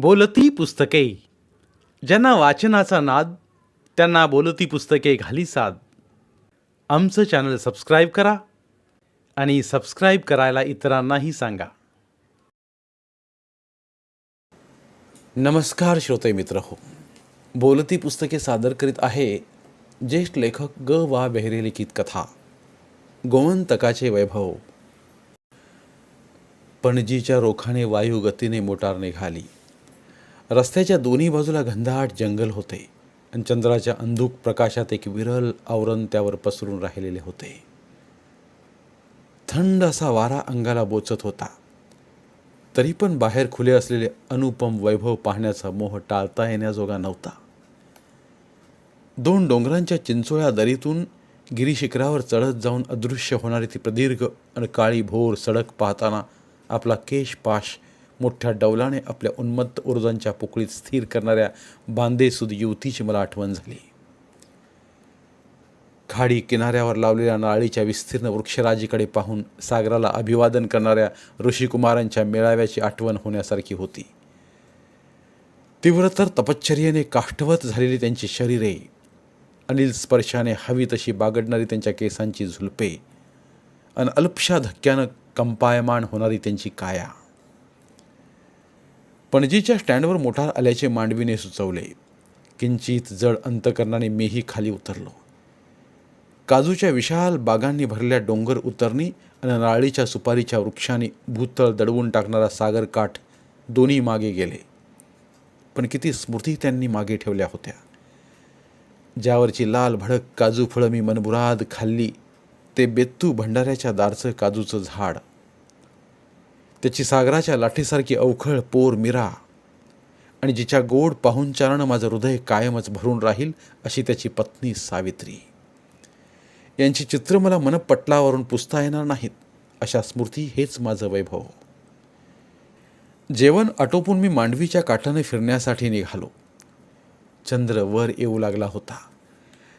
बोलती पुस्तके. ज्यांना वाचनाचा नाद त्यांना बोलती पुस्तके घाली साद. आमचं चॅनल सबस्क्राईब करा आणि सबस्क्राईब करायला इतरांनाही सांगा. नमस्कार श्रोते मित्र हो. बोलती पुस्तके सादर करीत आहे ज्येष्ठ लेखक ग. वा. बेहरे लिखित कथा. गोमंतकाचे वैभव. पणजीच्या रोखाने वायू गतीने मोटार निघाली रस्त्याच्या दोन्ही बाजूला घनदाट जंगल होते आणि चंद्राच्या अंधुक प्रकाशात एक विरल आवरण त्यावर पसरून राहिलेले होते. थंड असा वारा अंगाला बोचत होता. तरी पण बाहेर खुले असलेले अनुपम वैभव पाहण्याचा मोह टाळता येण्याजोगा नव्हता. दोन डोंगरांच्या चिंचोळ्या दरीतून गिरीशिखरावर चढत जाऊन अदृश्य होणारी ती प्रदीर्घ आणि काळी भोर सडक पाहताना आपला केशपाश मोठ्या डौलाने आपल्या उन्मत्त ऊर्जांच्या पोकळीत स्थिर करणाऱ्या बांदेसूद युवतीची मला आठवण झाली. खाडी किनाऱ्यावर लावलेल्या नाळीच्या विस्तीर्ण वृक्षराजीकडे पाहून सागराला अभिवादन करणाऱ्या ऋषिकुमारांच्या मेळाव्याची आठवण होण्यासारखी होती. तीव्रतर तपश्चर्येने काष्ठवत झालेली त्यांची शरीरे अनिल स्पर्शाने हवी तशी बागडणारी त्यांच्या केसांची झुलपे अन अल्पशा धक्क्यानं कंपायमान होणारी त्यांची काया. पणजीच्या स्टँडवर मोठार आल्याचे मांडवीने सुचवले. किंचित जड अंतकरणाने मीही खाली उतरलो. काजूच्या विशाल बागांनी भरलेल्या डोंगर उतरणी आणि नारळीच्या सुपारीच्या वृक्षांनी भूतळ दडवून टाकणारा सागरकाठ दोन्ही मागे गेले. पण किती स्मृती त्यांनी मागे ठेवल्या होत्या. ज्यावरची लाल भडक काजू फळं मी मनबुराद खाल्ली ते बेत्तू भंडाऱ्याच्या दारचं काजूचं झाड. त्याची सागराच्या लाठीसारखी अवखळ पोर मिरा. आणि जिच्या गोड पाहुणचारानं माझं हृदय कायमच भरून राहील अशी त्याची पत्नी सावित्री. यांची चित्र मला मनपटलावरून पुसता येणार नाहीत अशा स्मृती हेच माझं वैभव. जेवण आटोपून मी मांडवीच्या काठाने फिरण्यासाठी निघालो. चंद्र वर येऊ लागला होता.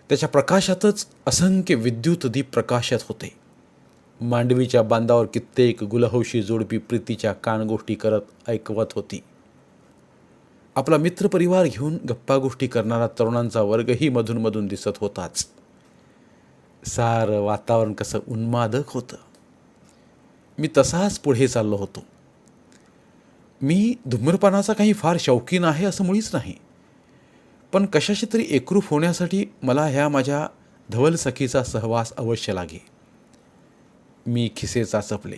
त्याच्या प्रकाशातच असंख्य विद्युत दीप प्रकाशत होते. मांडवीच्या बांधावर कित्येक गुलहौशी जोडपी प्रीतीच्या कानगोष्टी करत ऐकवत होती. आपला मित्रपरिवार घेऊन गप्पा गोष्टी करणारा तरुणांचा वर्गही मधूनमधून दिसत होताच. सारं वातावरण कसं उन्मादक होतं. मी तसाच पुढे चाललो होतो. मी धूम्रपानाचा काही फार शौकीन आहे असं मुळीच नाही. पण कशाशी तरी एकरूप होण्यासाठी मला ह्या माझ्या धवल सखीचा सहवास अवश्य लागे. मी खिसे चाचपले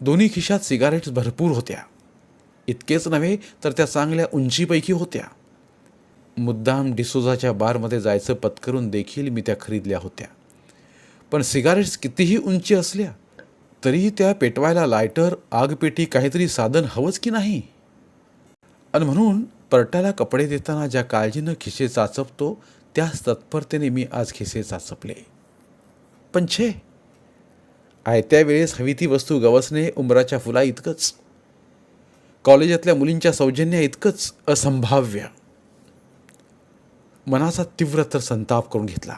दोन्ही खिशात सिगारेट्स भरपूर होत्या. इतकेच नव्हे तर त्या चांगल्या उंचीपैकी होत्या. मुद्दाम डिसोजाच्या बारमध्ये जायचं पत्करून देखील मी त्या खरीदल्या होत्या. पण सिगारेट्स कितीही उंची असल्या तरीही त्या पेटवायला लायटर आगपेटी काहीतरी साधन हवंच की नाही? आणि म्हणून परट्याला कपडे देताना ज्या काळजीनं खिसे चाचपतो त्याच तत्परतेने मी आज खिसे चाचपले पण छे आयत्या वेळेस हवी ती वस्तू गवसणे उंबराच्या फुला इतकंच. कॉलेजातल्या मुलींच्या सौजन्या इतकंच असंभाव्य. मनाचा तीव्र तर संताप करून घेतला.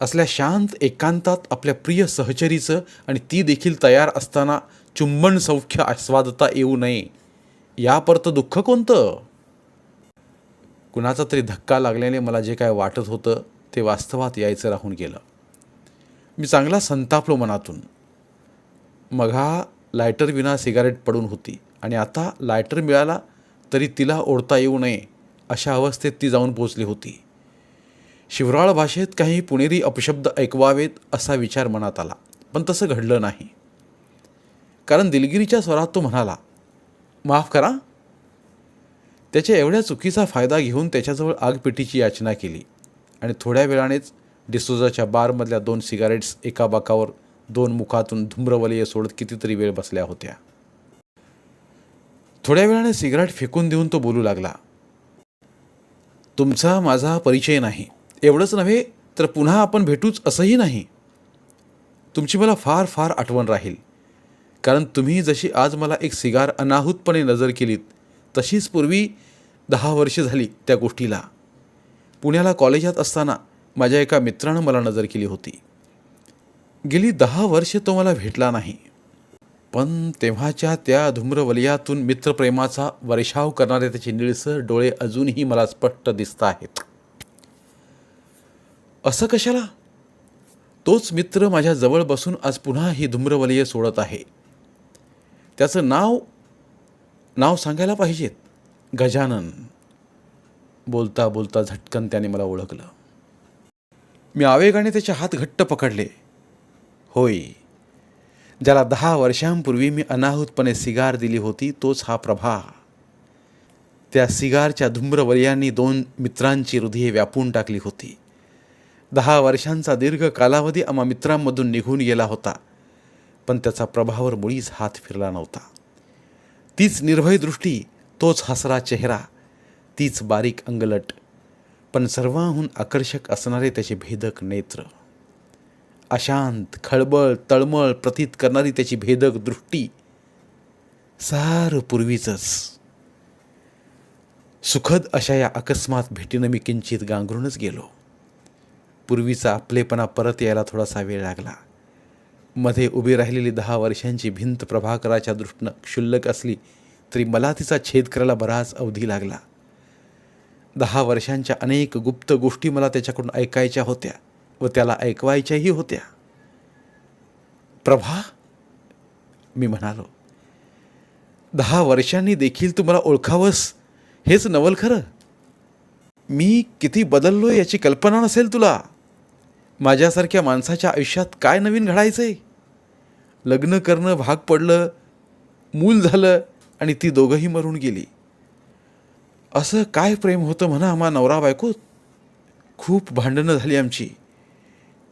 असल्या शांत एकांतात आपल्या प्रिय सहचरीचं आणि ती देखील तयार असताना चुंबन सौख्य आस्वादता येऊ नये. यापरतं दुःख कोणतं? कुणाचा तरी धक्का लागल्याने मला जे काय वाटत होतं ते वास्तवात यायचं राहून गेलं. मी चांगला संतापलो मनातून. मघा लायटर विना सिगारेट पडून होती आणि आता लायटर मिळाला तरी तिला ओढता येऊ नये अशा अवस्थेत ती जाऊन पोचली होती. शिवराळ भाषेत काही पुणेरी अपशब्द ऐकवावेत असा विचार मनात आला पण तसं घडलं नाही. कारण दिलगिरीच्या स्वरात तो म्हणाला माफ करा. त्याच्या एवढ्या चुकीचा फायदा घेऊन त्याच्याजवळ आगपेटीची याचना केली आणि थोड्या वेळानेच डिसोजाच्या बारमधल्या दोन सिगारेट्स एका बाकावर दोन मुखातून धूम्रवलय सोडत कितीतरी वेळ बसल्या होत्या. थोड्या वेळाने सिगारेट फेकून देऊन तो बोलू लागला तुमचा माझा परिचय नाही. एवढंच नव्हे तर पुन्हा आपण भेटूच असंही नाही. तुमची मला फार फार आठवण राहील. कारण तुम्ही जशी आज मला एक सिगार अनाहूतपणे नजर केलीत तशीच पूर्वी दहा वर्षे झाली त्या गोष्टीला. पुण्याला कॉलेजात असताना माझ्या एका मित्रानं मला नजर केली होती. गेली दहा वर्षे तो मला भेटला नाही. पण तेव्हाच्या त्या धूम्रवलयातून मित्रप्रेमाचा वर्षाव करणारे त्याचे निळसर डोळे अजूनही मला स्पष्ट दिसत आहेत. असं कशाला? तोच मित्र माझ्या जवळ बसून आज पुन्हा ही धूम्रवलय सोडत आहे. त्याचं नाव नाव सांगायला पाहिजेत. गजानन. बोलता बोलता झटकन त्याने मला ओळखलं. मी आवेगाने त्याचे हात घट्ट पकडले. होय. ज्याला दहा वर्षांपूर्वी मी अनाहूतपणे सिगार दिली होती तोच हा प्रभा. त्या सिगारच्या धुम्रवर्यांनी दोन मित्रांची हृदये व्यापून टाकली होती. दहा वर्षांचा दीर्घ कालावधी आम्हा मित्रांमधून निघून गेला होता पण त्याचा प्रभावर मुळीच हात फिरला नव्हता. तीच निर्भय दृष्टी तोच हसरा चेहरा तीच बारीक अंगलट. पण सर्वाहून आकर्षक असणारे त्याचे भेदक नेत्र. अशांत खळबळ तळमळ प्रतीत करणारी त्याची भेदक दृष्टी. सार पूर्वीचंच. सुखद अशा या अकस्मात भेटीनं मी किंचित गांगरूनच गेलो. पूर्वीचा आपलेपणा परत यायला थोडासा वेळ लागला. मध्ये उभी राहिलेली दहा वर्षांची भिंत प्रभाकराच्या दृष्टीनं क्षुल्लक असली तरी मला तिचा छेद करायला बराच अवधी लागला. दहा वर्षांच्या अनेक गुप्त गोष्टी मला त्याच्याकडून ऐकायच्या होत्या व त्याला ऐकवायच्याही होत्या. प्रभा मी म्हणालो दहा वर्षांनी देखील तू मला ओळखावंस? हेच नवल खरं. मी किती बदललो याची कल्पना नसेल तुला. माझ्यासारख्या माणसाच्या आयुष्यात काय नवीन घडायचं आहे लग्न करणं भाग पडलं मूल झालं आणि ती दोघंही मरून गेली. असं काय प्रेम होतं म्हणा आम्हा नवरा बायकोत खूप भांडणं झाली आमची.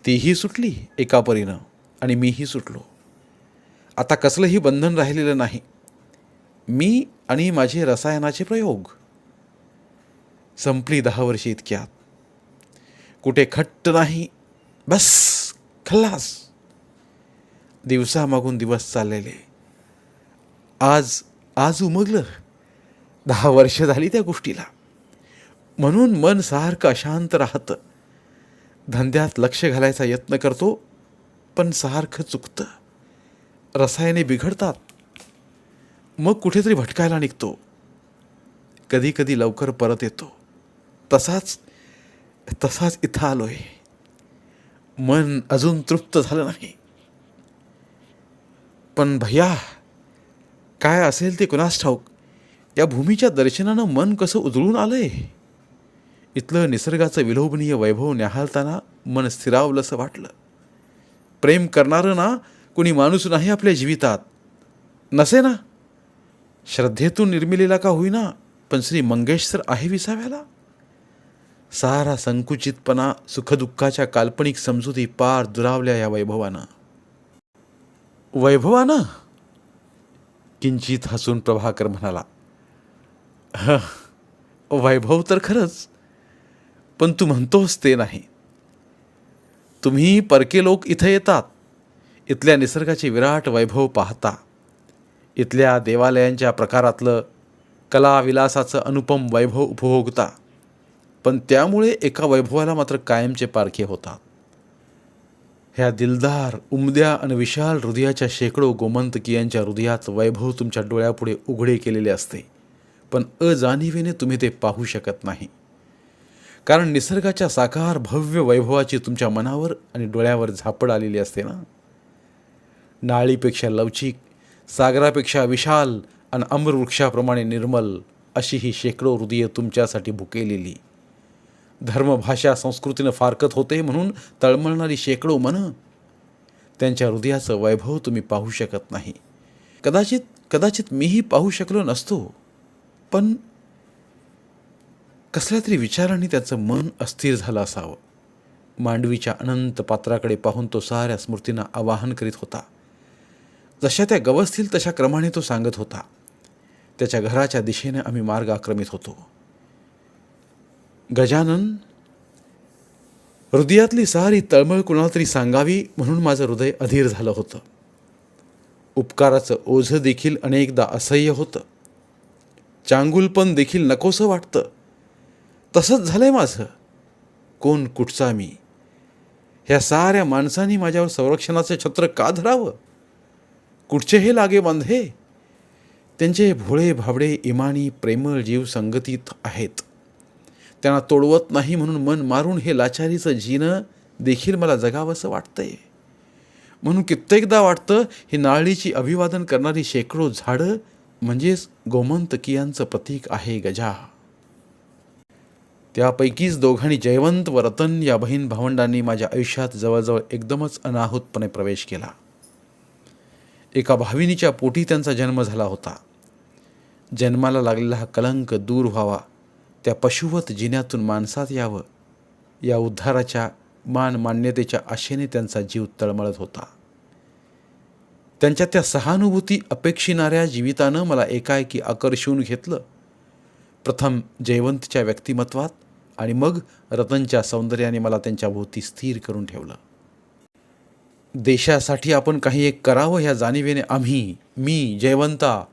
तीही सुटली एका परीनं आणि मीही सुटलो. आता कसलंही बंधन राहिलेलं नाही. मी आणि माझे रसायनाचे प्रयोग. संपली दहा वर्षे इतक्यात. कुठे खट्ट नाही. बस खल्लास. दिवसामागून दिवस चाललेले. आज आज उमगलं. दहा वर्ष झाली त्या गोष्टीला. म्हणून मन सारखं अशांत राहतं. धंद्यात लक्ष घालायचा यत्न करतो पण सारखं चुकतं. रसायने बिघडतात. मग कुठेतरी भटकायला निघतो. कधी कधी लवकर परत येतो. तसाच तसाच इथं आलोय. मन अजून तृप्त झालं नाही. पण भैया काय असेल ते कुणास ठाऊक? या भूमीच्या दर्शनानं मन कसं उजळून आलंय? इथलं निसर्गाचं विलोभनीय वैभव न्याहाळताना मन स्थिरावलंसं वाटलं. प्रेम करणारं ना कुणी माणूस नाही आपल्या जीवितात. नसे ना? श्रद्धेतून निर्मिलेला का होईना? पण श्री मंगेश तर आहे विसाव्याला? सारा संकुचितपणा सुखदुःखाच्या काल्पनिक समजुती पार दुरावल्या या वैभवानं. वैभवानं? किंचित हसून प्रभाकर म्हणाला वैभव तर खरंच पण तू म्हणतोस ते नाही. तुम्ही परके लोक इथं येतात इथल्या निसर्गाचे विराट वैभव पाहता. इथल्या देवालयांच्या प्रकारातलं कलाविलासाचं अनुपम वैभव उपभोगता. पण त्यामुळे एका वैभवाला मात्र कायमचे पारखे होतात. ह्या दिलदार उमद्या आणि विशाल हृदयाच्या शेकडो गोमंतकीयांच्या हृदयात वैभव तुमच्या डोळ्यापुढे उघडे केलेले असते. पण अजाणिवेने तुम्ही ते पाहू शकत नाही. कारण निसर्गाच्या साकार भव्य वैभवाची तुमच्या मनावर आणि डोळ्यावर झापड आलेली असते ना? नाळीपेक्षा लवचिक सागरापेक्षा विशाल आणि अम्रवृक्षाप्रमाणे निर्मल अशी ही शेकडो हृदय तुमच्यासाठी भुकेलेली. धर्मभाषा संस्कृतीनं फारकत होते म्हणून तळमळणारी शेकडो मनं त्यांच्या हृदयाचं वैभव तुम्ही पाहू शकत नाही. कदाचित कदाचित मीही पाहू शकलो नसतो. पण कसल्या तरी विचाराने त्याचं मन अस्थिर झालं असावं. मांडवीच्या अनंत पात्राकडे पाहून तो साऱ्या स्मृतींना आवाहन करीत होता. जशा त्या गवसतील तशा क्रमाने तो सांगत होता. त्याच्या घराच्या दिशेने आम्ही मार्ग आक्रमित होतो. गजानन हृदयातली सारी तळमळ कुणाला तरी सांगावी म्हणून माझं हृदय अधीर झालं होतं. उपकाराचं ओझं देखील अनेकदा असह्य होतं. चांगुलपण देखील नकोसं वाटतं. तसंच झालंय माझं. कोण कुठचा मी? ह्या साऱ्या माणसांनी माझ्यावर संरक्षणाचं छत्र का धरावं? कुठचे हे लागे बांधे? त्यांचे भोळे भाबडे इमानी प्रेमळ जीव संगतीत आहेत. त्यांना तोडवत नाही म्हणून मन मारून हे लाचारीचं जीणं देखील मला जगावंसं वाटतंय. म्हणून कित्येकदा वाटतं ही नारळीची अभिवादन करणारी शेकडो झाडं म्हणजेच गोमंतकीयांचं प्रतीक आहे गजा. त्यापैकीच दोघांनी जयवंत व रतन या बहीण भावंडांनी माझ्या आयुष्यात जवळजवळ एकदमच अनाहूतपणे प्रवेश केला. एका भाविनीच्या पोटी त्यांचा जन्म झाला होता. जन्माला लागलेला हा कलंक दूर व्हावा त्या पशुवत जिन्यातून माणसात यावं या उद्धाराच्या मान मान्यतेच्या आशेने त्यांचा जीव तळमळत होता. त्यांच्या त्या सहानुभूती अपेक्षिणाऱ्या जीवितानं मला एकाएकी आकर्षून घेतलं. प्रथम जयवंतच्या व्यक्तिमत्वात आणि मग रतनच्या सौंदर्याने मला त्यांच्या भोवती स्थिर करून ठेवलं. देशासाठी आपण काही एक करावं ह्या जाणीवेने आम्ही मी जयवंता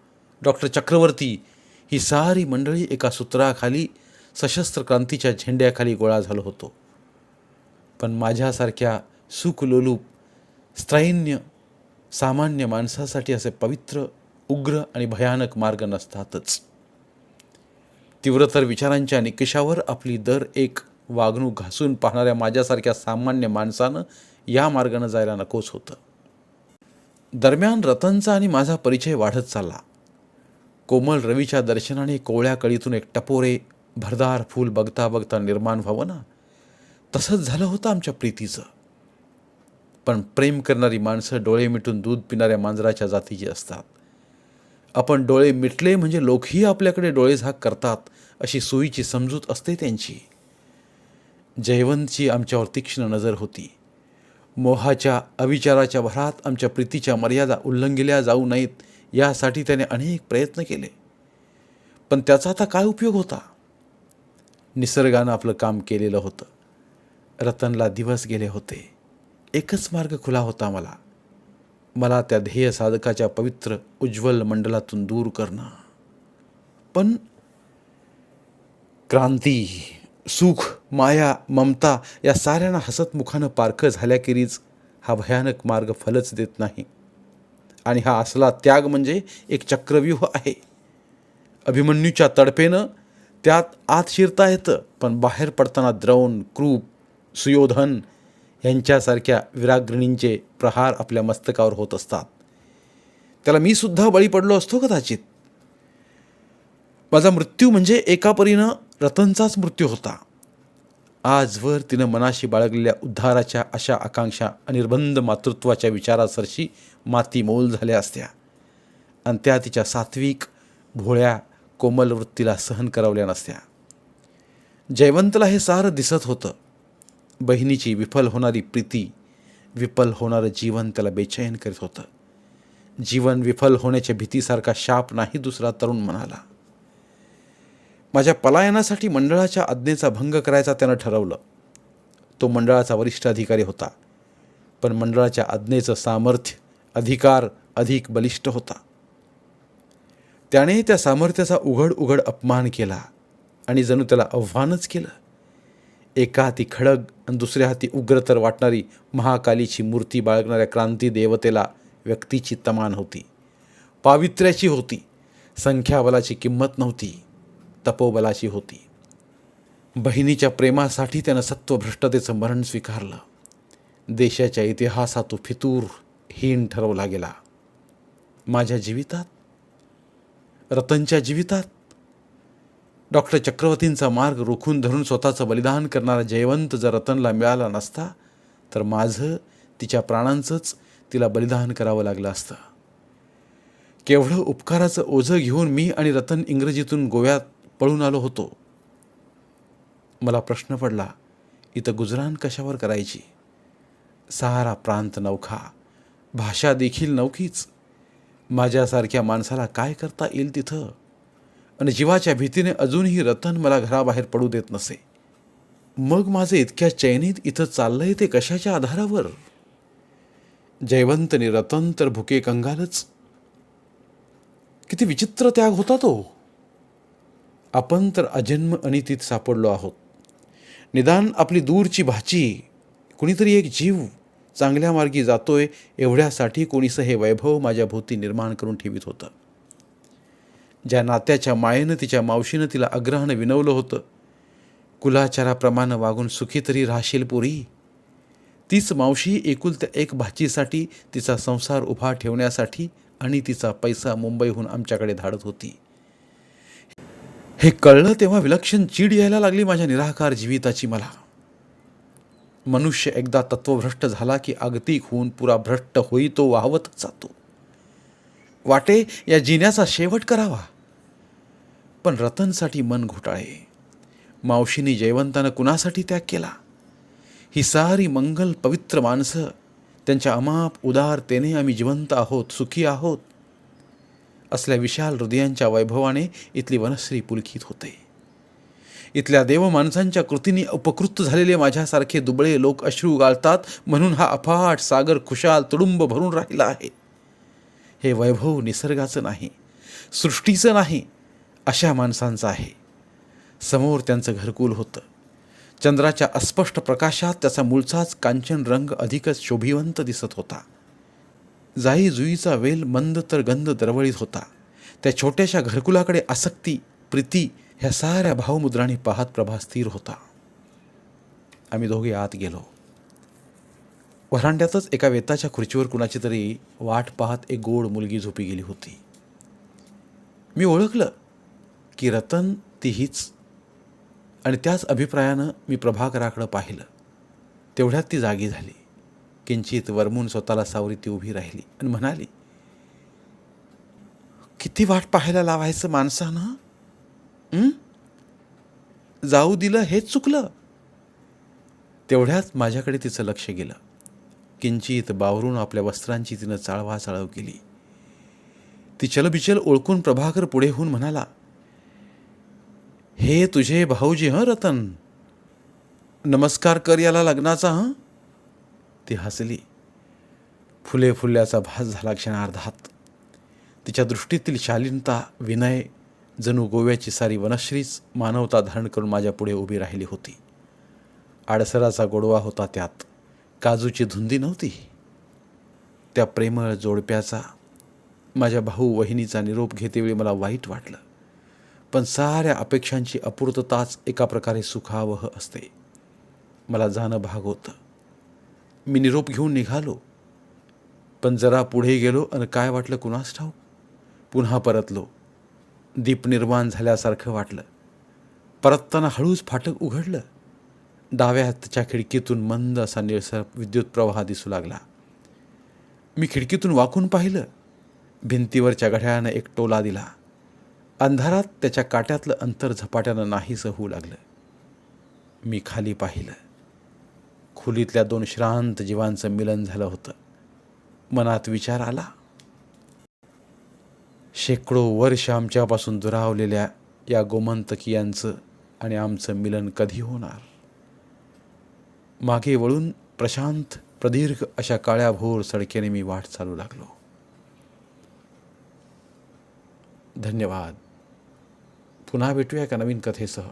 डॉक्टर चक्रवर्ती ही सारी मंडळी एका सूत्राखाली सशस्त्र क्रांतीच्या झेंड्याखाली गोळा झालो होतो. पण माझ्यासारख्या सुखलोलूप स्त्रैन्य सामान्य माणसासाठी असे पवित्र उग्र आणि भयानक मार्ग नसतातच. तीव्रतर विचारांच्या निकषावर आपली दर एक वागणूक घासून पाहणाऱ्या माझ्यासारख्या सामान्य माणसानं या मार्गानं जायला नकोच होतं. दरम्यान रतनचा आणि माझा परिचय वाढत चालला. कोमल रवीच्या दर्शनाने कोवळ्या कळीतून एक टपोरे भरदार फूल बघता बघता निर्माण व्हावं ना? तसंच झालं होतं आमच्या प्रीतीचं. पण प्रेम करणारी माणसं डोळे मिटून दूध पिणाऱ्या मांजराच्या जातीची असतात. आपण डोळे मिटले म्हणजे लोकही आपल्याकडे डोळे झाक करतात अशी सोयीची समजूत असते त्यांची. जयवंतची आमच्यावर तीक्ष्ण नजर होती. मोहाच्या अविचाराच्या भरात आमच्या प्रीतीच्या मर्यादा उल्लंघिल्या जाऊ नयेत यासाठी त्याने अनेक प्रयत्न केले. पण त्याचा आता काय उपयोग होता? निसर्गानं आपलं काम केलेलं होतं. रतनला दिवस गेले होते. एकच मार्ग खुला होता मला. मला त्या ध्येय साधकाच्या पवित्र उज्ज्वल मंडलातून दूर करणं. पण क्रांती सुख माया ममता या साऱ्यांना हसतमुखानं पारखं झाल्याखेरीज हा भयानक मार्ग फलच देत नाही. आणि हा असला त्याग म्हणजे एक चक्रव्यूह आहे. अभिमन्यूच्या तडपेनं त्यात आत शिरता येतं पण बाहेर पडताना द्रवण क्रूप सुयोधन यांच्यासारख्या विराग्रणींचे प्रहार आपल्या मस्तकावर होत असतात. त्याला मी सुद्धा बळी पडलो असतो कदाचित माझा मृत्यू म्हणजे एका परीनं रतनचाच मृत्यू होता. आजवर तिनं मनाशी बाळगलेल्या उद्धाराच्या अशा आकांक्षा अनिर्बंध मातृत्वाच्या विचारासरशी माती मोल झाल्या असत्या. आणि त्या तिच्या सात्विक भोळ्या कोमल वृत्तीला सहन करावल्या नसत्या. जयवंतला हे सारं दिसत होतं. बहिणीची विफल होणारी प्रीती विफल होणारं जीवन त्याला बेचैन करीत होतं. जीवन विफल होण्याच्या भीतीसारखा शाप नाही दुसरा तरुण म्हणाला. माझ्या पलायनासाठी मंडळाच्या आज्ञेचा भंग करायचा त्यानं ठरवलं. तो मंडळाचा वरिष्ठ अधिकारी होता पण मंडळाच्या आज्ञेचं सामर्थ्य अधिकार अधिक बलिष्ठ होता. त्याने त्या सामर्थ्याचा उघड उघड अपमान केला आणि जणू त्याला आव्हानच केलं. एका हाती खडग आणि दुसऱ्या हाती उग्रतर वाटणारी महाकालीची मूर्ती बाळगणाऱ्या क्रांती देवतेला व्यक्तीची तमान होती. पावित्र्याची होती. संख्याबलाची किंमत नव्हती. तपोबलाची होती. बहिणीच्या प्रेमासाठी त्यानं सत्वभ्रष्टतेचं मरण स्वीकारलं. देशाच्या इतिहासात तो फितूर हीन ठरवला गेला. माझ्या जीवितात? रतनच्या जीवितात? डॉक्टर चक्रवर्तींचा मार्ग रोखून धरून स्वतःचं बलिदान करणारा जयवंत जर रतनला मिळाला नसता तर माझं तिच्या प्राणांचंच तिला बलिदान करावं लागलं असतं. केवढं उपकाराचं ओझं घेऊन मी आणि रतन इंग्रजीतून गोव्यात पळून आलो होतो. मला प्रश्न पडला इथं गुजराण कशावर करायची? सारा प्रांत नौखा भाषा देखील नवखीच माझ्यासारख्या माणसाला काय करता येईल तिथं? आणि जीवाच्या भीतीने अजूनही रतन मला घराबाहेर पडू देत नसे. मग माझे इतक्या चैनीत इथं चाललंय ते कशाच्या आधारावर? जयवंतने रतन तर भुके कंगालच. किती विचित्र त्याग होता तो. आपण तर अजन्म अनितीत सापडलो आहोत. निदान आपली दूरची भाची कुणीतरी एक जीव चांगल्या मार्गी जातोय एवढ्यासाठी कोणीसं हे वैभव माझ्या भोवती निर्माण करून ठेवित होतं. ज्या नात्याच्या मायेनं तिच्या मावशीनं तिला आग्रहानं विनवलं होतं. कुलाचाराप्रमाणे वागून सुखी तरी राहशील पुरी. तीच मावशी एकुलत्या एक भाचीसाठी तिचा संसार उभा ठेवण्यासाठी आणि तिचा पैसा मुंबईहून आमच्याकडे धाडत होती. हे कळलं तेव्हा विलक्षण चीड यायला लागली माझ्या निराकार जीविताची मला. मनुष्य एकदा तत्वभ्रष्ट झाला की आगतिक होऊन पुरा भ्रष्ट होई तो वाहवत जातो. वाटे या जिन्याचा शेवट करावा. पण रतनसाठी मन घोटाळे. मावशीने जयवंतानं कुणासाठी त्याग केला? ही सारी मंगल पवित्र माणसं त्यांच्या अमाप उदारतेने आम्ही जिवंत आहोत सुखी आहोत असल्या विशाल हृदयांच्या वैभवाने इथली वनश्री पुलकित होते. इथल्या देव माणसांच्या कृतीने उपकृत झालेले माझ्यासारखे दुबळे लोक अश्रू गाळतात म्हणून हा अफाट सागर खुशाल तुडुंब भरून राहिला आहे. हे वैभव निसर्गाचं नाही सृष्टीचं नाही अशा माणसांचं आहे. समोर त्यांचं घरकुल होतं. चंद्राच्या अस्पष्ट प्रकाशात त्याचा मूळचाच कांचन रंग अधिकच शोभिवंत दिसत होता. जाई जुईचा वेल मंद तर गंध दरवळीत होता. त्या छोट्याशा घरकुलाकडे आसक्ती प्रीती ह्या साऱ्या भावमुद्रांनी पाहत प्रभा स्थिर होता. आम्ही दोघे आत गेलो. वरांड्यातच एका वेताच्या खुर्चीवर कुणाची तरी वाट पाहत एक गोड मुलगी झोपी गेली होती. मी ओळखलं. की रतन ती हीच. आणि त्याच अभिप्रायानं मी प्रभाकराकडं पाहिलं. तेवढ्यात ती जागी झाली. किंचित वरमून स्वतःला सावरी ती उभी राहिली आणि म्हणाली किती वाट पाहायला लावायचं माणसानं? जाऊ दिलं हेच चुकलं. तेवढ्यात माझ्याकडे तिचं लक्ष गेलं. किंचित बावरून आपल्या वस्त्रांची तिनं चाळवा चाळव केली. ती चलबिचल ओळखून प्रभाकर पुढे होऊन म्हणाला हे तुझे भाऊजी हं रतन? नमस्कार कर याला लग्नाचा हं? ती हसली. फुले फुलल्याचा भास झाला क्षणार्धात. तिच्या दृष्टीतील शालीनता विनय जणू गोव्याची सारी वनश्रीच मानवता धारण करून माझ्या पुढे उभी राहिली होती. आडसराचा गोडवा होता त्यात. काजूची धुंदी नव्हती. त्या प्रेमळ जोडप्याचा माझ्या भाऊ वहिनीचा निरोप घेतेवेळी मला वाईट वाटलं. पण साऱ्या अपेक्षांची अपूर्तताच एका प्रकारे सुखावह असते. मला जाणं भाग होतं. मी निरोप घेऊन निघालो. पण जरा पुढे गेलो आणि काय वाटलं कुणास ठाऊ पुन्हा परतलो. दीप निर्माण झाल्यासारखं वाटलं. परतताना हळूच फाटक उघडलं. डाव्या हातच्या खिडकीतून मंद असा निळसर विद्युत प्रवाह दिसू लागला. मी खिडकीतून वाकून पाहिलं. भिंतीवरच्या घड्याळानं एक टोला दिला. अंधारात त्याच्या काट्यातलं अंतर झपाट्यानं नाहीसं होऊ लागलं. मी खाली पाहिलं. खोलीतल्या दोन श्रांत जीवांचं मिलन झालं होतं. मनात विचार आला. शेकडो वर्ष आमच्यापासून दुरावलेल्या या गोमंतकीयांचं आणि आमचं मिलन कधी होणार? मागे वळून प्रशांत प्रदीर्घ अशा काळ्याभोर सडकेने मी वाट चालू लागलो. धन्यवाद. पुन्हा भेटूया एका नवीन कथेसह.